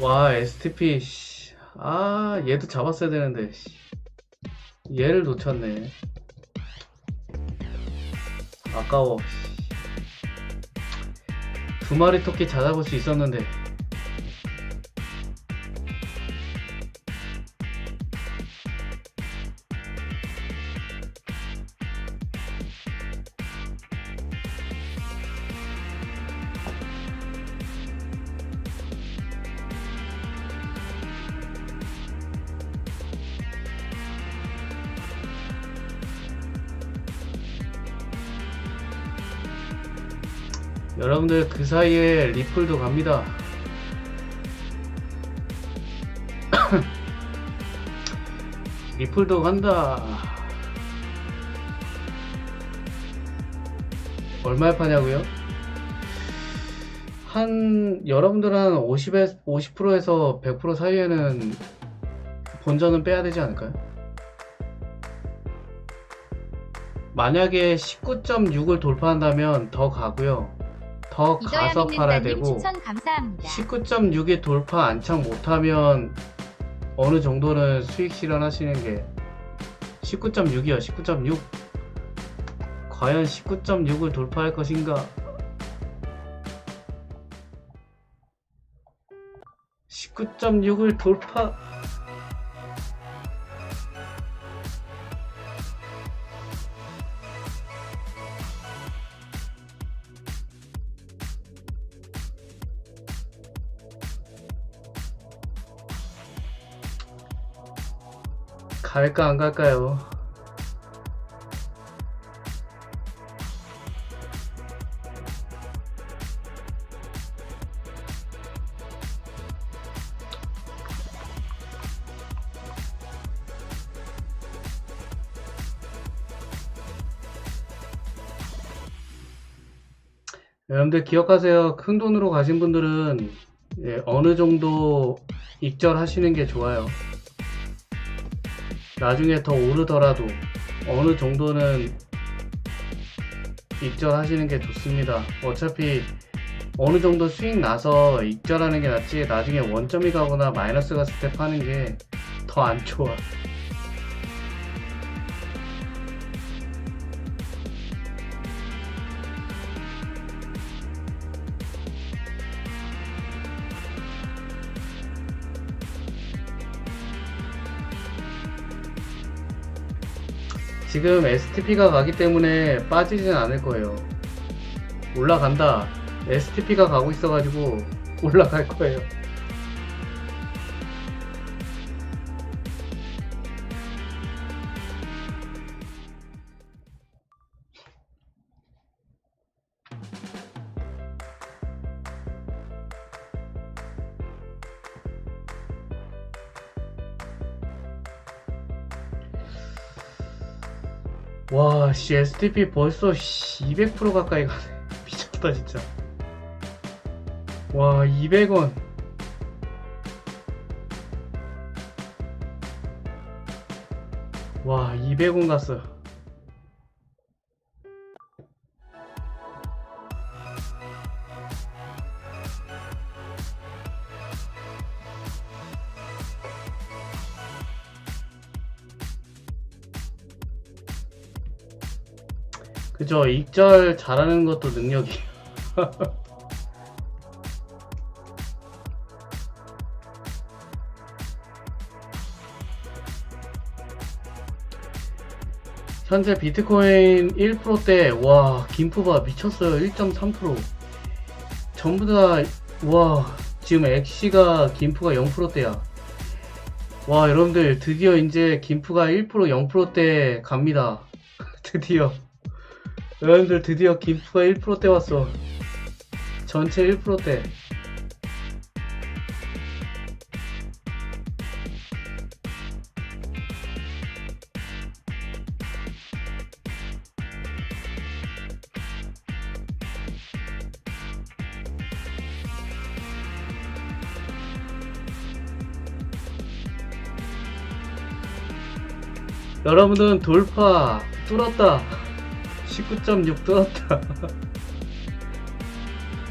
와, STP, 씨. 아, 얘도 잡았어야 되는데, 씨. 얘를 놓쳤네. 아까워. 씨. 두 마리 토끼 찾아볼 수 있었는데. 여러분들 그 사이에 리플도 갑니다. 리플도 간다. 얼마에 파냐고요? 한 여러분들 한 50에 50%에서 100% 사이에는 본전은 빼야 되지 않을까요? 만약에 19.6을 돌파한다면 더 가고요. 더 가서 팔아야 되고 추천 감사합니다. 19.6이 돌파 안착 못하면 어느 정도는 수익 실현하시는 게 19.6이요 19.6 과연 19.6을 돌파할 것인가 19.6을 돌파 갈까 안 갈까요? 여러분들 기억하세요. 큰 돈으로 가신 분들은 예, 어느 정도 익절하시는 게 좋아요. 나중에 더 오르더라도 어느 정도는 익절하시는 게 좋습니다. 어차피 어느 정도 수익 나서 익절하는 게 낫지 나중에 원점이 가거나 마이너스 갔을 때 파는 게 더 안 좋아. 지금 STP가 가기 때문에 빠지진 않을 거예요. 올라간다. STP가 가고 있어가지고 올라갈 거예요. 와, 씨, STP 벌써 씨, 200% 가까이 가네. 미쳤다, 진짜. 와, 200원. 와, 200원 갔어. 그죠, 익절 잘하는 것도 능력이에요. 현재 비트코인 1%대, 와, 김프바 미쳤어요. 1.3%. 전부 다, 와, 지금 엑시가 김프가 0%대야. 와, 여러분들, 드디어 이제 김프가 1% 0%대 갑니다. 드디어. 여러분들 드디어 기프가 1%대 왔어. 전체 1%대 여러분은 돌파 뚫었다. 19.6 뚫었다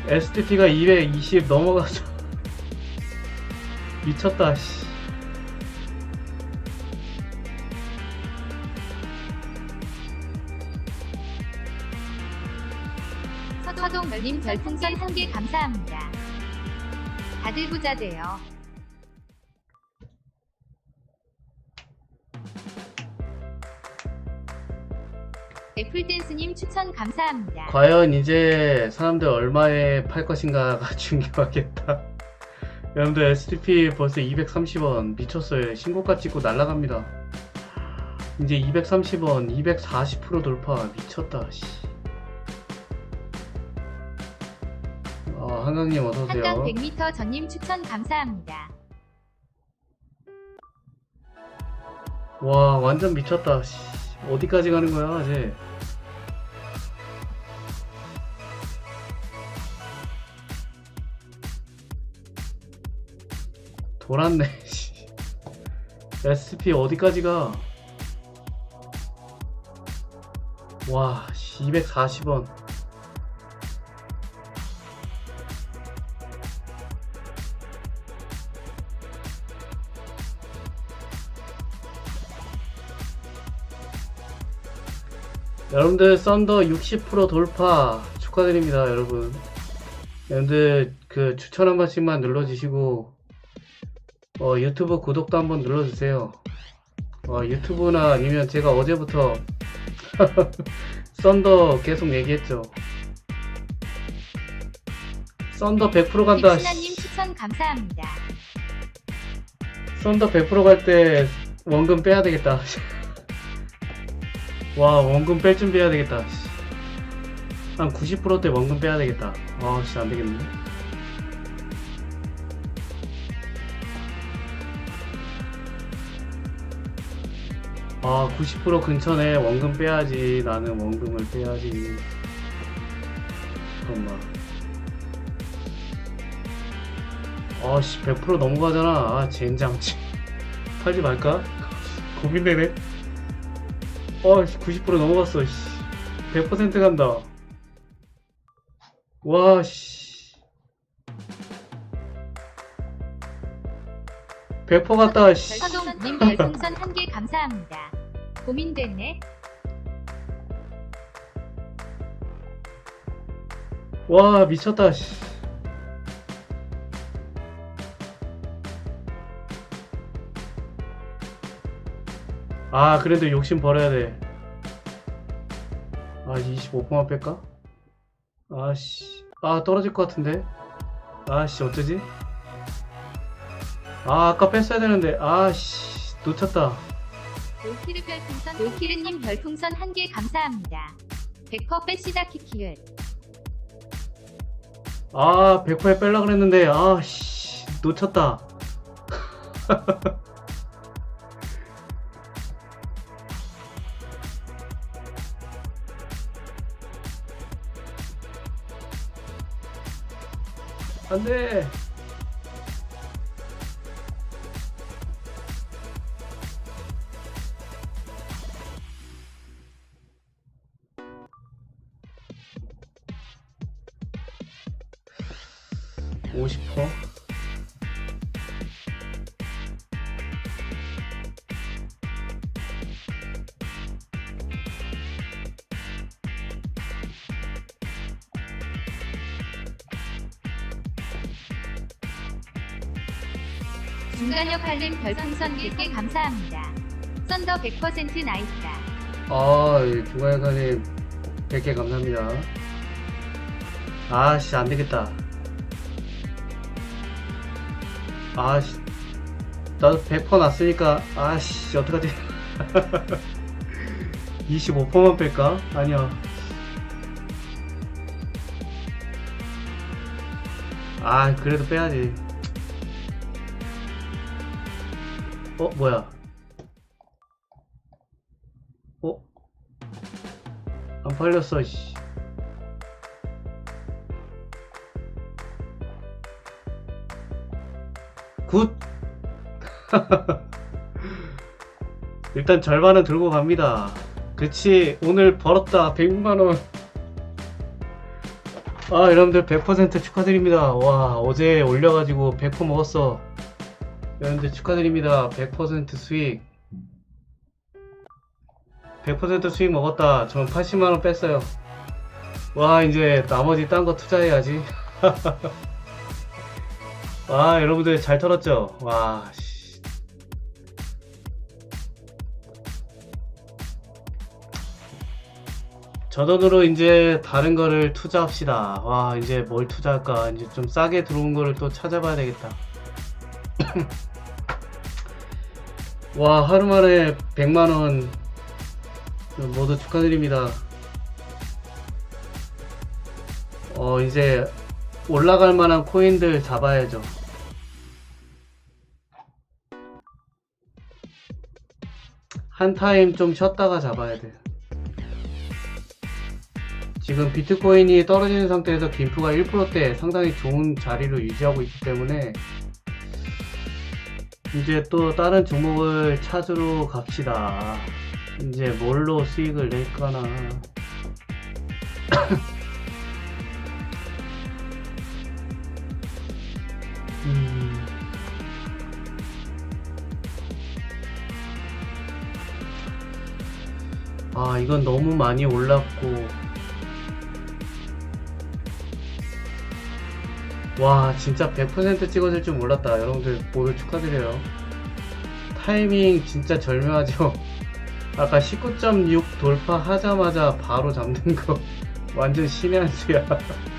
STP가 220 넘어가서 미쳤다 씨. 서동님 별풍선 한 개 감사합니다. 다들 부자 돼요. 애플댄스님 추천 감사합니다. 과연 이제 사람들 얼마에 팔 것인가가 중요하겠다. 여러분들 STP 벌써 230원 미쳤어요. 신고가 찍고 날라갑니다. 이제 230원, 240% 돌파 미쳤다. 씨. 아, 한강님 어서 오세요. 한강 100m 전님 추천 감사합니다. 와, 완전 미쳤다. 씨. 어디까지 가는 거야, 이제? 돌았네. 씨. SP 어디까지 가? 와, 240원. 여러분들 썬더 60% 돌파 축하드립니다, 여러분. 여러분들 그 추천 한 번씩만 눌러주시고 어, 유튜브 구독도 한번 눌러주세요. 어, 유튜브나 아니면 제가 어제부터 썬더 계속 얘기했죠. 썬더 100% 간다. 빅신아님 추천 감사합니다. 썬더 100%갈 때 원금 빼야 되겠다. 와, 원금 뺄 준비해야 되겠다. 씨. 한 90%대 원금 빼야 되겠다. 아, 진짜 안 되겠네. 아, 90% 근처네. 원금 빼야지. 나는 원금을 빼야지. 잠깐만. 아씨 100% 넘어가잖아 아 젠장 팔지 말까? 고민되네 어씨 90% 넘어갔어 씨. 100% 간다 와 씨 100% 갔다 씨. 서동님 별풍선 한 개 감사합니다. 고민됐네. 와 미쳤다 씨. 아 그래도 욕심 버려야 돼. 아 25%만 뺄까? 아씨 아 떨어질 것 같은데 아씨 어쩌지? 아 아까 뺐어야 되는데 아씨 놓쳤다 올키르 별풍선 올키르님 별풍선 한 개 감사합니다. 100% 빼시다 키키을. 아 100%에 뺄라 그랬는데 아씨 놓쳤다 안돼 중간역 할림 별풍선 1개 감사합니다. 썬더 100% 나이스다. 아, 이 중간역사님 100개 감사합니다. 아씨, 안 되겠다. 아씨, 나도 100% 났으니까, 아씨, 어떡하지? 25%만 뺄까? 아니야. 아, 그래도 빼야지. 어, 뭐야? 어? 안 팔렸어, 씨. 굿! 일단 절반은 들고 갑니다. 그치, 오늘 벌었다. 100만원. 아, 여러분들 100% 축하드립니다. 와, 어제 올려가지고 100% 먹었어. 여러분들 축하드립니다. 100% 수익. 100% 수익 먹었다. 전 80만원 뺐어요. 와, 이제 나머지 딴 거 투자해야지. 와, 여러분들 잘 털었죠? 와, 씨. 저 돈으로 이제 다른 거를 투자합시다. 와, 이제 뭘 투자할까? 이제 좀 싸게 들어온 거를 또 찾아봐야 되겠다. 와, 하루 만에 100만원 모두 축하드립니다. 어, 이제 올라갈 만한 코인들 잡아야죠. 한 타임 좀 쉬었다가 잡아야 돼. 지금 비트코인이 떨어지는 상태에서 김프가 1%대 상당히 좋은 자리로 유지하고 있기 때문에 이제 또 다른 종목을 찾으러 갑시다. 이제 뭘로 수익을 낼까나. 음. 아, 이건 너무 많이 올랐고. 와, 진짜 100% 찍어질 줄 몰랐다. 여러분들 모두 축하드려요. 타이밍 진짜 절묘하죠? 아까 19.6 돌파하자마자 바로 잡는 거 완전 신의 한 수야.